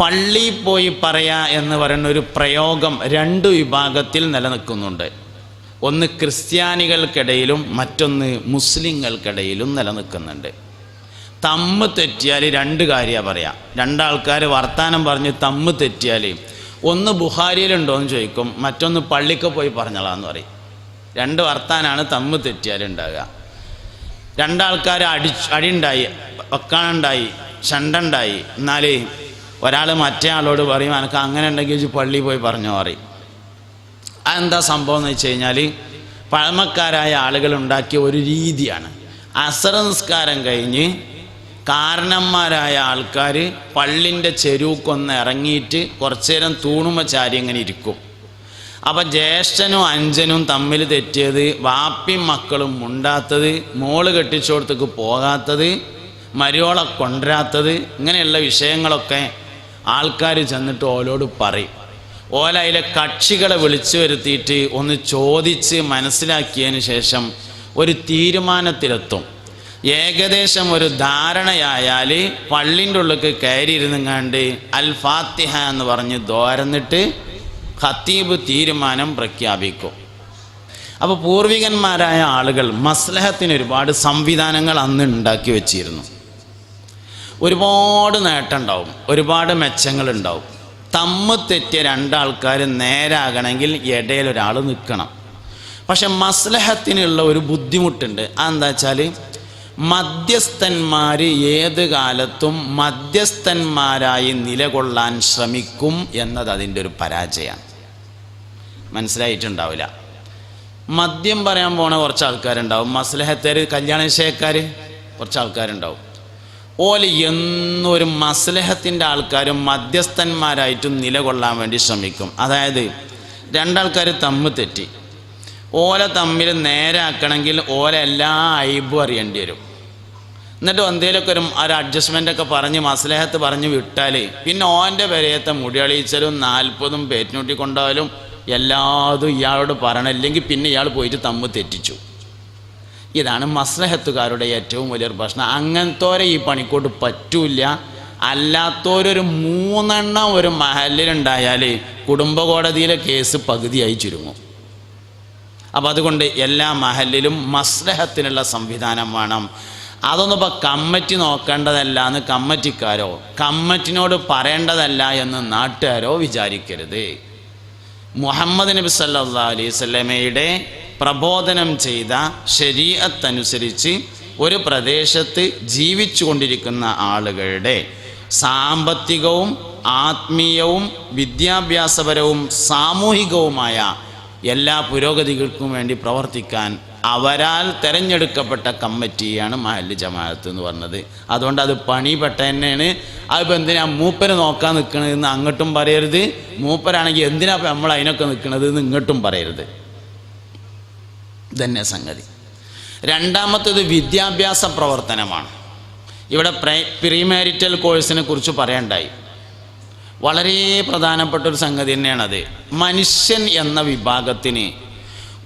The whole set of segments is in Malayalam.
പള്ളിയിൽ പോയി പറയാ എന്ന് പറയുന്ന ഒരു പ്രയോഗം രണ്ട് വിഭാഗത്തിൽ നിലനിൽക്കുന്നുണ്ട്. ഒന്ന് ക്രിസ്ത്യാനികൾക്കിടയിലും മറ്റൊന്ന് മുസ്ലിങ്ങൾക്കിടയിലും നിലനിൽക്കുന്നുണ്ട്. തമ്മ് തെറ്റിയാൽ രണ്ട് കാര്യമാണ് പറയാം. രണ്ടാൾക്കാർ വർത്താനം പറഞ്ഞ് തമ്മ് തെറ്റിയാൽ ഒന്ന് ബുഹാരിയിലുണ്ടോ എന്ന് ചോദിക്കും മറ്റൊന്ന് പള്ളിക്ക് പോയി പറഞ്ഞളാന്ന് പറയും. രണ്ട് വർത്താനാണ് തമ്മ് തെറ്റിയാൽ ഉണ്ടാകുക. രണ്ടാൾക്കാർ അടി അടിയുണ്ടായി ഒക്കാണുണ്ടായി ചണ്ടുണ്ടായി എന്നാൽ ഒരാൾ മറ്റേ ആളോട് പറയും എനിക്ക് അങ്ങനെ ഉണ്ടെങ്കിൽ പള്ളി പോയി പറഞ്ഞോ പറയും. അതെന്താ സംഭവം എന്ന് വെച്ച് കഴിഞ്ഞാൽ പഴമക്കാരായ ആളുകൾ ഉണ്ടാക്കിയ ഒരു രീതിയാണ്. അസറ നിസ്കാരം കഴിഞ്ഞ് കാരണന്മാരായ ആൾക്കാർ പള്ളിന്റെ ചെരുക്കൊന്ന് ഇറങ്ങിയിട്ട് കുറച്ചു നേരം ചാരി ഇങ്ങനെ ഇരിക്കും. അപ്പം ജ്യേഷ്ഠനും അഞ്ചനും തമ്മിൽ തെറ്റിയത് വാപ്പിയും മക്കളും മുണ്ടാത്തത് മോൾ കെട്ടിച്ചോടത്തേക്ക് പോകാത്തത് മരിയോളെ കൊണ്ടുവരാത്തത് ഇങ്ങനെയുള്ള വിഷയങ്ങളൊക്കെ ആൾക്കാർ ചെന്നിട്ട് ഓലോട് പറയും. ഓല അതിലെ കക്ഷികളെ വിളിച്ചു വരുത്തിയിട്ട് ഒന്ന് ചോദിച്ച് മനസ്സിലാക്കിയതിന് ശേഷം ഒരു തീരുമാനത്തിലെത്തും. ഏകദേശം ഒരു ധാരണയായാൽ പള്ളിന്റെ ഉള്ളിലേക്ക് കയറിയിരുന്നുങ്ങാണ്ട് അൽ ഫാത്തിഹ എന്ന് പറഞ്ഞ് ദോരന്നിട്ട് ഖത്തീബ് തീരുമാനം പ്രഖ്യാപിക്കും. അപ്പോൾ പൂർവികന്മാരായ ആളുകൾ മസ്ലഹത്തിന് ഒരുപാട് സംവിധാനങ്ങൾ അന്ന് ഉണ്ടാക്കി വെച്ചിരുന്നു. ഒരുപാട് നേട്ടമുണ്ടാവും. ഒരുപാട് മെച്ചങ്ങളുണ്ടാവും. തമ്മ് തെറ്റിയ രണ്ടാൾക്കാർ നേരാകണമെങ്കിൽ ഇടയിൽ ഒരാൾ നിൽക്കണം. പക്ഷെ മസ്ലഹത്തിനുള്ള ഒരു ബുദ്ധിമുട്ടുണ്ട്. അതെന്താ വെച്ചാൽ മധ്യസ്ഥന്മാർ ഏത് കാലത്തും മധ്യസ്ഥന്മാരായി നിലകൊള്ളാൻ ശ്രമിക്കും എന്നത് അതിന്റെ ഒരു പരാജയമാണ്. മനസ്സിലായിട്ടുണ്ടാവില്ല. മദ്യം പറയാൻ പോണ കുറച്ച് ആൾക്കാരുണ്ടാവും മസ്ലഹത്തേർ കല്യാണ വിഷയക്കാർ കുറച്ച് ആൾക്കാരുണ്ടാവും ഓൽ എന്നൊരു മസ്ലഹത്തിന്റെ ആൾക്കാരും മധ്യസ്ഥന്മാരായിട്ടും നിലകൊള്ളാൻ വേണ്ടി ശ്രമിക്കും. അതായത് രണ്ടാൾക്കാർ തമ്മ് തെറ്റി. ഓല തമ്മിൽ നേരാക്കണമെങ്കിൽ ഓല എല്ലാ അയബും അറിയേണ്ടി വരും. എന്നിട്ട് എന്തെങ്കിലുമൊക്കെ ഒരു ഒരു അഡ്ജസ്റ്റ്മെന്റ് ഒക്കെ പറഞ്ഞ് മസ്ലഹത്ത് പറഞ്ഞ് വിട്ടാൽ പിന്നെ ഓന്റെ പെരയത്തെ മുടിയളിച്ചലും നാൽപ്പതും പേറ്റിനൂട്ടി കൊണ്ടാലും എല്ലാതും ഇയാളോട് പറയണം. അല്ലെങ്കിൽ പിന്നെ ഇയാൾ പോയിട്ട് തമ്മ് തെറ്റിച്ചു. ഇതാണ് മസ്ലഹത്തുകാരുടെ ഏറ്റവും വലിയൊരു പ്രശ്നം. അങ്ങനത്തോരെ ഈ പണിക്കോട്ട് പറ്റൂല അല്ലാത്തവരൊരു മൂന്നെണ്ണം ഒരു മഹലിലുണ്ടായാൽ കുടുംബ കോടതിയിലെ കേസ് പകുതിയായി ചുരുങ്ങും. അപ്പം അതുകൊണ്ട് എല്ലാ മഹലിലും മസ്ലഹത്തിനുള്ള സംവിധാനം വേണം. അതൊന്നും കമ്മറ്റി നോക്കേണ്ടതല്ല എന്ന് കമ്മറ്റിക്കാരോ കമ്മറ്റിനോട് പറയേണ്ടതല്ല എന്ന് നാട്ടുകാരോ വിചാരിക്കരുത്. മുഹമ്മദ് നബി സല്ലാ അലൈഹി സ്വലമയുടെ പ്രബോധനം ചെയ്ത ശരീരത്തനുസരിച്ച് ഒരു പ്രദേശത്ത് ജീവിച്ചു കൊണ്ടിരിക്കുന്ന ആളുകളുടെ സാമ്പത്തികവും ആത്മീയവും വിദ്യാഭ്യാസപരവും സാമൂഹികവുമായ എല്ലാ പുരോഗതികൾക്കും വേണ്ടി പ്രവർത്തിക്കാൻ അവരാൽ തിരഞ്ഞെടുക്കപ്പെട്ട കമ്മിറ്റിയാണ് മഹൽ ജമാഅത്ത് എന്ന് പറഞ്ഞത്. അതുകൊണ്ട് അത് പണിപ്പെട്ട തന്നെയാണ്. അതിപ്പോൾ എന്തിനാ മൂപ്പര് നോക്കാൻ നിൽക്കണതെന്ന് അങ്ങോട്ടും പറയരുത്. മൂപ്പരാണെങ്കിൽ എന്തിനാ നമ്മൾ അതിനൊക്കെ നിൽക്കണത് എന്ന് ഇങ്ങോട്ടും പറയരുത്. ഇതന്നെ സംഗതി. രണ്ടാമത്തേത് വിദ്യാഭ്യാസ പ്രവർത്തനമാണ്. ഇവിടെ പ്രൈ പ്രീമാരിറ്റൽ കോഴ്സിനെ കുറിച്ച് പറയണ്ടായി. വളരെ പ്രധാനപ്പെട്ട ഒരു സംഗതി തന്നെയാണത്. മനുഷ്യൻ എന്ന വിഭാഗത്തിന്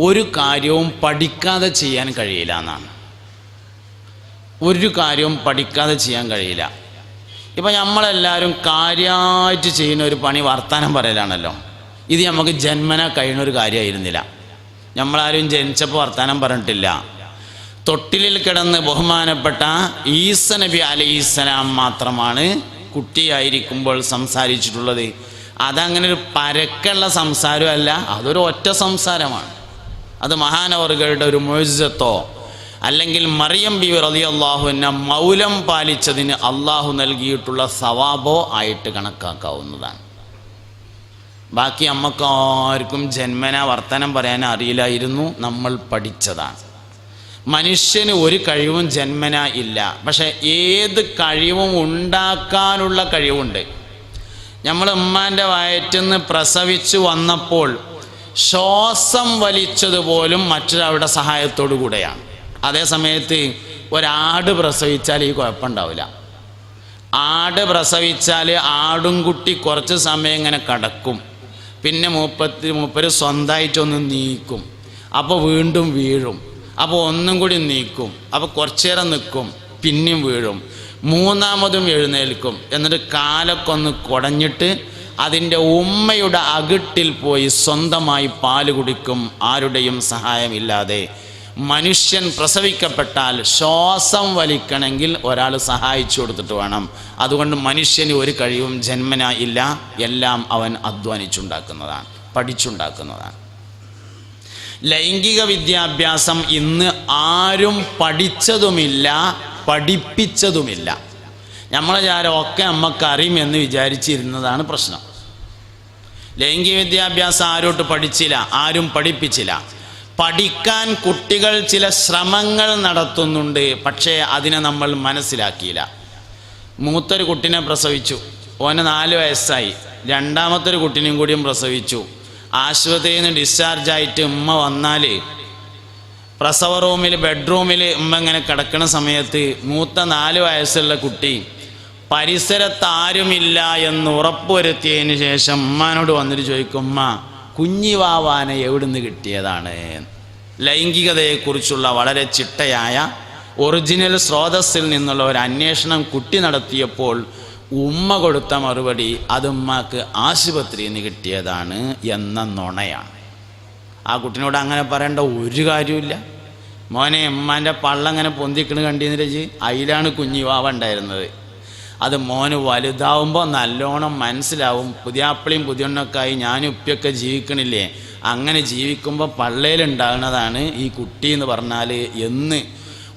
ഒരു കാര്യവും പഠിക്കാതെ ചെയ്യാൻ കഴിയില്ല എന്നാണ്. ഒരു കാര്യവും പഠിക്കാതെ ചെയ്യാൻ കഴിയില്ല. ഇപ്പം നമ്മളെല്ലാവരും കാര്യമായിട്ട് ചെയ്യുന്ന ഒരു പണി വർത്തമാനം പറയലാണല്ലോ. ഇത് നമുക്ക് ജന്മന കഴിയുന്ന ഒരു കാര്യമായിരുന്നില്ല നമ്മളാരും ജനിച്ചപ്പോൾ വർത്തമാനം പറഞ്ഞിട്ടില്ല. തൊട്ടിലിൽ കിടന്ന് ബഹുമാനപ്പെട്ട ഈസ നബി അലൈഹിസ്സലാം മാത്രമാണ് കുട്ടിയായിരിക്കുമ്പോൾ സംസാരിച്ചിട്ടുള്ളത്. അതങ്ങനെ ഒരു പരക്കുള്ള സംസാരമല്ല അതൊരു ഒറ്റ സംസാരമാണ്. അത് മഹാനവറുകളുടെ ഒരു മൊഴിസത്തോ അല്ലെങ്കിൽ മറിയം ബി റലി അള്ളാഹുവിനെ മൗലം പാലിച്ചതിന് അള്ളാഹു നൽകിയിട്ടുള്ള സവാബോ ആയിട്ട് കണക്കാക്കാവുന്നതാണ്. ബാക്കി അമ്മക്കാർക്കും ജന്മന വർത്തനം പറയാൻ അറിയില്ലായിരുന്നു നമ്മൾ പഠിച്ചതാണ്. മനുഷ്യന് ഒരു കഴിവും ജന്മന ഇല്ല. പക്ഷെ ഏത് കഴിവും ഉണ്ടാക്കാനുള്ള കഴിവുണ്ട്. നമ്മൾ ഉമ്മാന്റെ വയറ്റിന്ന് പ്രസവിച്ചു വന്നപ്പോൾ ശ്വാസം വലിച്ചതുപോലും മറ്റൊരാളുടെ സഹായത്തോടു കൂടെയാണ്. അതേ സമയത്ത് ഒരാട് പ്രസവിച്ചാൽ ഈ കുഴപ്പമുണ്ടാവില്ല. ആട് പ്രസവിച്ചാൽ ആടും കുട്ടി കുറച്ച് സമയം ഇങ്ങനെ കടക്കും. പിന്നെ മൂപ്പത്തി മൂപ്പര് സ്വന്തമായിട്ടൊന്ന് നീക്കും. അപ്പോൾ വീണ്ടും വീഴും. അപ്പോൾ ഒന്നും കൂടി നീക്കും. അപ്പോൾ കുറച്ചു നേരം നിൽക്കും പിന്നെയും വീഴും. മൂന്നാമതും എഴുന്നേൽക്കും. എന്നിട്ട് കാലൊക്കെ ഒന്ന് കുടഞ്ഞിട്ട് അതിന്റെ ഉമ്മയുടെ അകിട്ടിൽ പോയി സ്വന്തമായി പാൽ കുടിക്കും. ആരുടെയും സഹായമില്ലാതെ. മനുഷ്യൻ പ്രസവിക്കപ്പെട്ടാൽ ശ്വാസം വലിക്കണമെങ്കിൽ ഒരാൾ സഹായിച്ചു കൊടുത്തിട്ട് വേണം. അതുകൊണ്ട് മനുഷ്യന് ഒരു കഴിവും ജന്മന ഇല്ല. എല്ലാം അവൻ അധ്വാനിച്ചുണ്ടാക്കുന്നതാണ് പഠിച്ചുണ്ടാക്കുന്നതാണ്. ലൈംഗിക വിദ്യാഭ്യാസം ഇന്ന് ആരും പഠിച്ചതുമില്ല പഠിപ്പിച്ചതുമില്ല. നമ്മളെ വിചാരം ഒക്കെ നമ്മക്ക് എന്ന് വിചാരിച്ചിരുന്നതാണ് പ്രശ്നം. ലൈംഗിക വിദ്യാഭ്യാസം ആരോട്ട് പഠിച്ചില്ല ആരും പഠിപ്പിച്ചില്ല. പഠിക്കാൻ കുട്ടികൾ ചില ശ്രമങ്ങൾ നടത്തുന്നുണ്ട് പക്ഷേ അതിനെ നമ്മൾ മനസ്സിലാക്കിയില്ല. മൂത്തൊരു കുട്ടിനെ പ്രസവിച്ചു. ഓന് നാല് വയസ്സായി. രണ്ടാമത്തെ ഒരു കുട്ടിനെയും കൂടിയും പ്രസവിച്ചു. ആശുപത്രിയിൽ നിന്ന് ഡിസ്ചാർജ് ആയിട്ട് ഉമ്മ വന്നാൽ പ്രസവ റൂമിൽ ബെഡ്റൂമിൽ ഉമ്മ ഇങ്ങനെ കിടക്കുന്ന സമയത്ത് മൂത്ത നാല് വയസ്സുള്ള കുട്ടി പരിസരത്താരുമില്ല എന്ന് ഉറപ്പുവരുത്തിയതിന് ശേഷം ഉമ്മാനോട് വന്നിട്ട് ചോദിക്കും ഉമ്മ കുഞ്ഞിവാവാനെ എവിടുന്ന് കിട്ടിയതാണ്? ലൈംഗികതയെക്കുറിച്ചുള്ള വളരെ ചിട്ടയായ ഒറിജിനൽ സ്രോതസ്സിൽ നിന്നുള്ള ഒരു അന്വേഷണം കുട്ടി നടത്തിയപ്പോൾ ഉമ്മ കൊടുത്ത മറുപടി അത് ഉമ്മക്ക് ആശുപത്രിയിൽ നിന്ന് കിട്ടിയതാണ് എന്ന നുണയാണ്. ആ കുട്ടിനോട് അങ്ങനെ പറയേണ്ട ഒരു കാര്യമില്ല മോനെ ഉമ്മാന്റെ പള്ളങ്ങനെ പൊന്തിക്കണ് കണ്ടിരുന്ന രചി. അതിലാണ് കുഞ്ഞിവാവ ഉണ്ടായിരുന്നത്. അത് മോന് വലുതാവുമ്പോൾ നല്ലോണം മനസ്സിലാവും. പുതിയാപ്പിളിയും പുതിയണ്ണൊക്കെ ആയി ഞാനും ഉപ്പിയൊക്കെ ജീവിക്കണില്ലേ? അങ്ങനെ ജീവിക്കുമ്പോൾ പള്ളയിലുണ്ടാകുന്നതാണ് ഈ കുട്ടി എന്ന് പറഞ്ഞാൽ എന്ന്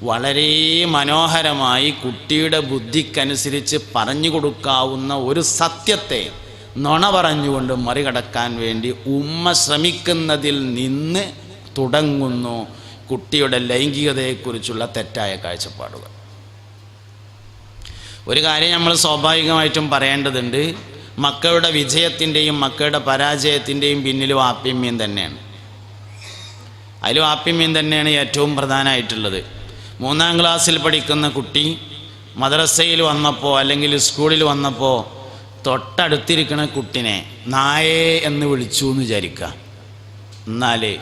വളരെ മനോഹരമായി കുട്ടിയുടെ ബുദ്ധിക്കനുസരിച്ച് പറഞ്ഞു കൊടുക്കാവുന്ന ഒരു സത്യത്തെ നുണ പറഞ്ഞുകൊണ്ട് മറികടക്കാൻ വേണ്ടി ഉമ്മ ശ്രമിക്കുന്നതിൽ നിന്ന് തുടങ്ങുന്നു കുട്ടിയുടെ ലൈംഗികതയെക്കുറിച്ചുള്ള തെറ്റായ കാഴ്ചപ്പാടുകൾ. ഒരു കാര്യം നമ്മൾ സ്വാഭാവികമായിട്ടും പറയേണ്ടതുണ്ട് മക്കളുടെ വിജയത്തിന്റെയും മക്കളുടെ പരാജയത്തിന്റെയും പിന്നിൽ വാപ്പിമ്യം തന്നെയാണ്. അതിൽ വാപ്പിമ്യം തന്നെയാണ് ഏറ്റവും പ്രധാനമായിട്ടുള്ളത്. മൂന്നാം ക്ലാസ്സിൽ പഠിക്കുന്ന കുട്ടി മദ്രസയിൽ വന്നപ്പോൾ അല്ലെങ്കിൽ സ്കൂളിൽ വന്നപ്പോൾ തൊട്ടടുത്തിരിക്കുന്ന കുട്ടിനെ നായേ എന്ന് വിളിച്ചു എന്ന് വിചാരിക്കുക. എന്നാൽ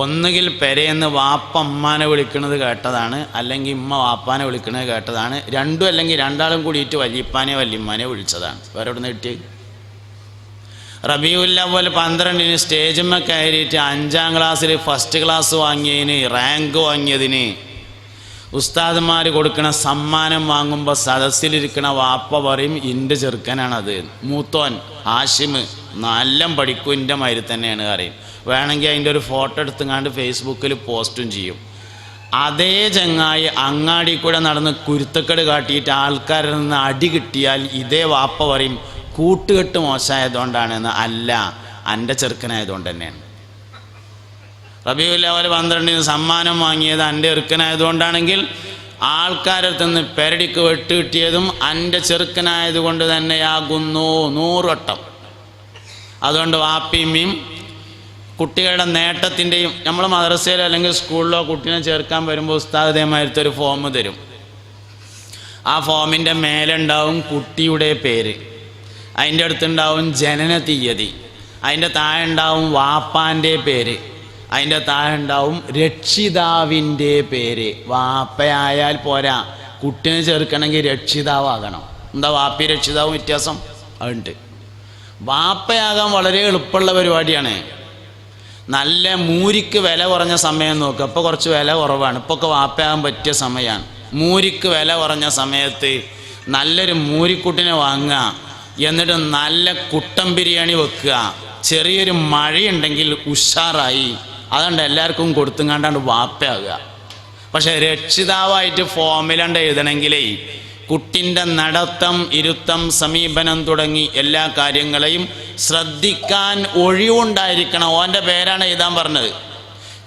ഒന്നുകിൽ പെരയെന്ന് വാപ്പ അമ്മാനെ വിളിക്കുന്നത് കേട്ടതാണ് അല്ലെങ്കിൽ ഇമ്മ വാപ്പാനെ വിളിക്കുന്നത് കേട്ടതാണ്. രണ്ടും അല്ലെങ്കിൽ രണ്ടാളും കൂടിയിട്ട് വല്യപ്പാനെ വല്യമ്മാനെ വിളിച്ചതാണ്. വേറെ എവിടെ നിന്ന് കിട്ടി പോലെ പന്ത്രണ്ടിന് സ്റ്റേജിമ്മ കയറിയിട്ട് അഞ്ചാം ക്ലാസ്സിൽ ഫസ്റ്റ് ക്ലാസ് വാങ്ങിയതിന് റാങ്ക് വാങ്ങിയതിന് ഉസ്താദ്മാർ കൊടുക്കുന്ന സമ്മാനം വാങ്ങുമ്പോൾ സദസ്സിലിരിക്കുന്ന വാപ്പ പറയും ഇന്റെ ചെറുക്കനാണത്. മൂത്തോൻ ആഷിമ് നല്ല പഠിക്കും മാതിരി തന്നെയാണ് കാര്യം വേണമെങ്കിൽ അതിന്റെ ഒരു ഫോട്ടോ എടുത്തുങ്ങാണ്ട് ഫേസ്ബുക്കിൽ പോസ്റ്റും ചെയ്യും. അതേ ചങ്ങായി അങ്ങാടി കൂടെ നടന്ന് കുരുത്തക്കട് കാട്ടിയിട്ട് ആൾക്കാരിൽ നിന്ന് അടി കിട്ടിയാൽ ഇതേ വാപ്പ പറയും കൂട്ടുകെട്ട് മോശമായതുകൊണ്ടാണെന്ന് അല്ല എന്റെ ചെറുക്കനായതുകൊണ്ട് തന്നെയാണ്. റബിയുൽ അവൽ പന്ത്രണ്ടിന് സമ്മാനം വാങ്ങിയത് എന്റെ ചെറുക്കനായതുകൊണ്ടാണെങ്കിൽ ആൾക്കാരടുത്ത് നിന്ന് പെരടിക്ക് വെട്ട് കിട്ടിയതും എന്റെ ചെറുക്കനായതുകൊണ്ട് തന്നെയാകുന്നു നൂറുവട്ടം അതുകൊണ്ട് വാപ്പിമ്മയും കുട്ടികളുടെ നേട്ടത്തിന്റെയും നമ്മൾ മദ്രസയിലോ അല്ലെങ്കിൽ സ്കൂളിലോ കുട്ടീനെ ചേർക്കാൻ വരുമ്പോൾ ഉസ്താദ് ഇതേമാതിരത്തെ ഒരു ഫോം തരും. ആ ഫോമിന്റെ മേലുണ്ടാവും കുട്ടിയുടെ പേര്. അതിന്റെ അടുത്തുണ്ടാവും ജനന തീയതി. അതിന്റെ താഴെ ഉണ്ടാവും വാപ്പാന്റെ പേര്. അതിന്റെ താഴെ ഉണ്ടാവും രക്ഷിതാവിന്റെ പേര്. വാപ്പയായാൽ പോരാ. കുട്ടിനെ ചേർക്കണമെങ്കിൽ രക്ഷിതാവാകണം. എന്താ വാപ്പി രക്ഷിതാവും വ്യത്യാസം? അതുണ്ട്. വാപ്പയാകാൻ വളരെ എളുപ്പമുള്ള പരിപാടിയാണ്. നല്ല മൂരിക്ക് വില കുറഞ്ഞ സമയം നോക്കുക ഇപ്പോൾ കുറച്ച് വില കുറവാണ്. ഇപ്പോൾ ഒക്കെ വാപ്പയാകാൻ പറ്റിയ സമയമാണ് മൂരിക്ക് വില കുറഞ്ഞ സമയത്ത് നല്ലൊരു മൂരിക്കുട്ടിനെ വാങ്ങുക. എന്നിട്ട് നല്ല കുട്ടൻ ബിരിയാണി വെക്കുക. ചെറിയൊരു മഴയുണ്ടെങ്കിൽ ഉഷാറായി. അതുകൊണ്ട് എല്ലാവർക്കും കൊടുത്തുങ്ങാണ്ടാണ്ട് വാപ്പയാകുക. പക്ഷേ രക്ഷിതാവായിട്ട് ഫോമിലണ്ട് എഴുതണമെങ്കിലേ കുട്ടിന്റെ നടത്തം ഇരുത്തം സമീപനം തുടങ്ങി എല്ലാ കാര്യങ്ങളെയും ശ്രദ്ധിക്കാൻ ഒഴിവുണ്ടായിരിക്കണം. ഓന്റെ പേരാണ് എഴുതാൻ പറഞ്ഞത്.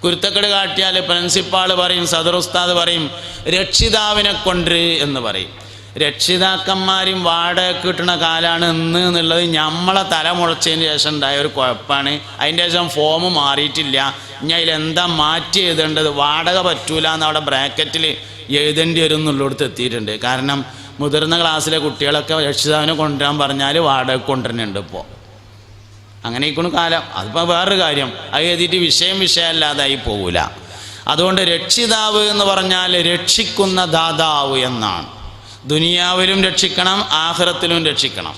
കുരുത്തക്കേട് കാട്ടിയാൽ പ്രിൻസിപ്പാൾ പറയും സദർ ഉസ്താദ് പറയും രക്ഷിതാവിനെ കൊണ്ട് എന്ന് പറയും. രക്ഷിതാക്കന്മാരും വാടക കിട്ടുന്ന കാലാണ് ഇന്ന് എന്നുള്ളത് നമ്മളെ തല മുളച്ചതിന് ശേഷം ഉണ്ടായ ഒരു കുഴപ്പമാണ് അതിന്റെ ശേഷം ഫോം മാറിയിട്ടില്ല. ഇനി അതിലെന്താ മാറ്റി എഴുതേണ്ടത്? വാടക പറ്റൂല എന്ന് അവിടെ ബ്രാക്കറ്റിൽ എഴുതേണ്ടി വരും എന്നുള്ളിടത്ത് എത്തിയിട്ടുണ്ട്. കാരണം മുതിർന്ന ക്ലാസ്സിലെ കുട്ടികളൊക്കെ രക്ഷിതാവിനെ കൊണ്ടുവരാൻ പറഞ്ഞാൽ വാടക കൊണ്ടുവരുന്നുണ്ട് ഇപ്പോൾ അങ്ങനെ ഇരിക്കണ കാലം. അതിപ്പോൾ വേറൊരു കാര്യം. അത് എഴുതിയിട്ട് വിഷയം വിഷയമല്ലാതായി പോകൂല. അതുകൊണ്ട് രക്ഷിതാവ് എന്ന് പറഞ്ഞാൽ രക്ഷിക്കുന്ന ദാതാവ് എന്നാണ്. ദുനിയാവിലും രക്ഷിക്കണം ആഹ്റത്തിലും രക്ഷിക്കണം.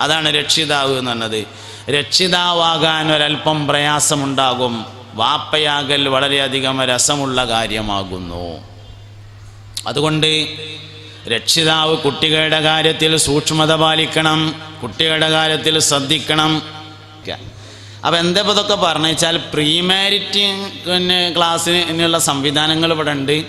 അതാണ് രക്ഷിതാവ് എന്ന് പറഞ്ഞത്. രക്ഷിതാവാകാൻ ഒരല്പം പ്രയാസമുണ്ടാകും. വാപ്പയാകൽ വളരെയധികം രസമുള്ള കാര്യമാകുന്നു. അതുകൊണ്ട് രക്ഷിതാവ് കുട്ടികളുടെ കാര്യത്തിൽ സൂക്ഷ്മത പാലിക്കണം കുട്ടികളുടെ കാര്യത്തിൽ ശ്രദ്ധിക്കണം. അപ്പം എന്താ ഇപ്പോൾ ഇതൊക്കെ പറഞ്ഞു വെച്ചാൽ പ്രീമാരിറ്റി പിന്നെ ക്ലാസ്സിനുള്ള സംവിധാനങ്ങൾ ഇവിടെ ഉണ്ട്.